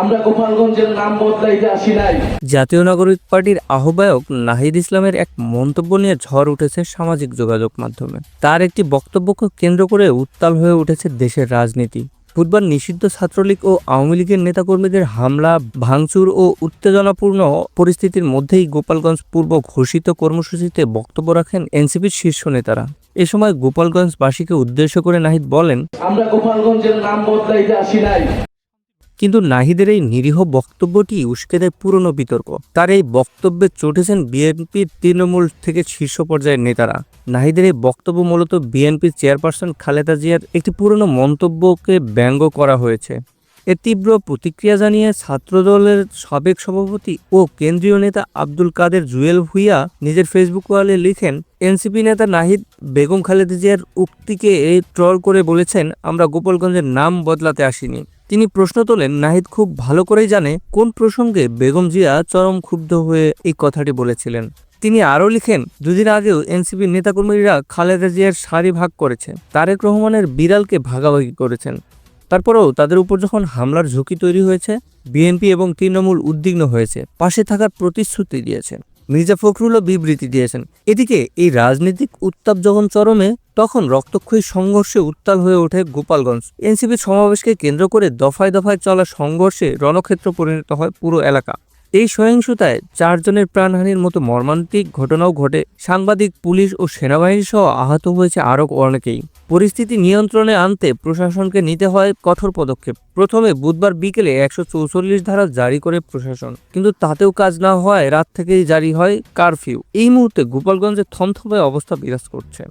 আমরা গোপালগঞ্জের নাম বদলাইতে আসি নাই। জাতীয় নাগরিক পার্টির আহ্বায়ক নাহিদ ইসলামের এক মন্তব্য নিয়ে ঝড় উঠেছে সামাজিক যোগাযোগ মাধ্যমে। তার একটি বক্তব্যকে কেন্দ্র করে উত্তাল হয়ে উঠেছে দেশের রাজনীতি। বুধবার নিষিদ্ধ ছাত্রলীগ ও আওয়ামী লীগের নেতাকর্মীদের হামলা ভাঙচুর ও উত্তেজনাপূর্ণ পরিস্থিতির মধ্যেই গোপালগঞ্জ পূর্ব ঘোষিত কর্মসূচিতে বক্তব্য রাখেন এনসিপির শীর্ষ নেতারা। এ সময় গোপালগঞ্জবাসীকে উদ্দেশ্য করে নাহিদ বলেন আমরা গোপালগঞ্জের নাম বদলাইতে আসি নাই। কিন্তু নাহিদের এই নিরীহ বক্তব্যটি উস্কে দেয় পুরনো বিতর্ক। তার এই বক্তব্যে চটেছেন বিএনপির তৃণমূল থেকে শীর্ষ পর্যায়ের নেতারা। নাহিদের এই বক্তব্য মূলত বিএনপির চেয়ারপারসন খালেদা জিয়ার একটি পুরনো মন্তব্যকে ব্যঙ্গ করা হয়েছে। এর তীব্র প্রতিক্রিয়া জানিয়ে ছাত্রদলের সাবেক সভাপতি ও কেন্দ্রীয় নেতা আব্দুল কাদের জুয়েল ভুইয়া নিজের ফেসবুক ওয়ালে লিখেন, এনসিপি নেতা নাহিদ বেগম খালেদা জিয়ার উক্তিকে এই ট্রল করে বলেছেন, আমরা গোপালগঞ্জের নাম বদলাতে আসিনি। তিনি প্রশ্ন তোলেন, নাহিদ খুব ভালো করেই জানে কোন প্রসঙ্গে বেগম জিয়া চরম ক্ষুব্ধ হয়ে এই কথাটি বলেছিলেন। তিনি আরও লিখেন, দুদিন আগেও এনসিপির নেতাকর্মীরা খালেদা জিয়ার শাড়ি ভাগ করেছে তারেক রহমানের বিড়ালকে ভাগাভাগি করেছেন। তারপরেও তাদের উপর যখন হামলার ঝুঁকি তৈরি হয়েছে, বিএনপি এবং তৃণমূল উদ্বিগ্ন হয়েছে, পাশে থাকার প্রতিশ্রুতি দিয়েছেন। মির্জা ফখরুলও বিবৃতি দিয়েছেন। এদিকে এই রাজনৈতিক উত্তাপ যখন চরমে, তখন রক্তক্ষয়ী সংঘর্ষে উত্তাল হয়ে ওঠে গোপালগঞ্জ। এনসিপির সমাবেশকে কেন্দ্র করে দফায় দফায় চলা সংঘর্ষে রণক্ষেত্র পরিণত হয় পুরো এলাকা। এই সহিংসতায় চারজনের প্রাণহানির মতো মর্মান্তিক ঘটনাও ঘটে। সাংবাদিক, পুলিশ ও সেনাবাহিনী সহ আহত হয়েছে আরও অনেকেই। পরিস্থিতি নিয়ন্ত্রণে আনতে প্রশাসনকে নিতে হয় কঠোর পদক্ষেপ। প্রথমে বুধবার বিকেলে একশো চৌচল্লিশ ধারা জারি করে প্রশাসন। কিন্তু তাতেও কাজ না হয় রাত থেকেই জারি হয় কারফিউ। এই মুহূর্তে গোপালগঞ্জে থমথমে অবস্থা বিরাজ করছে।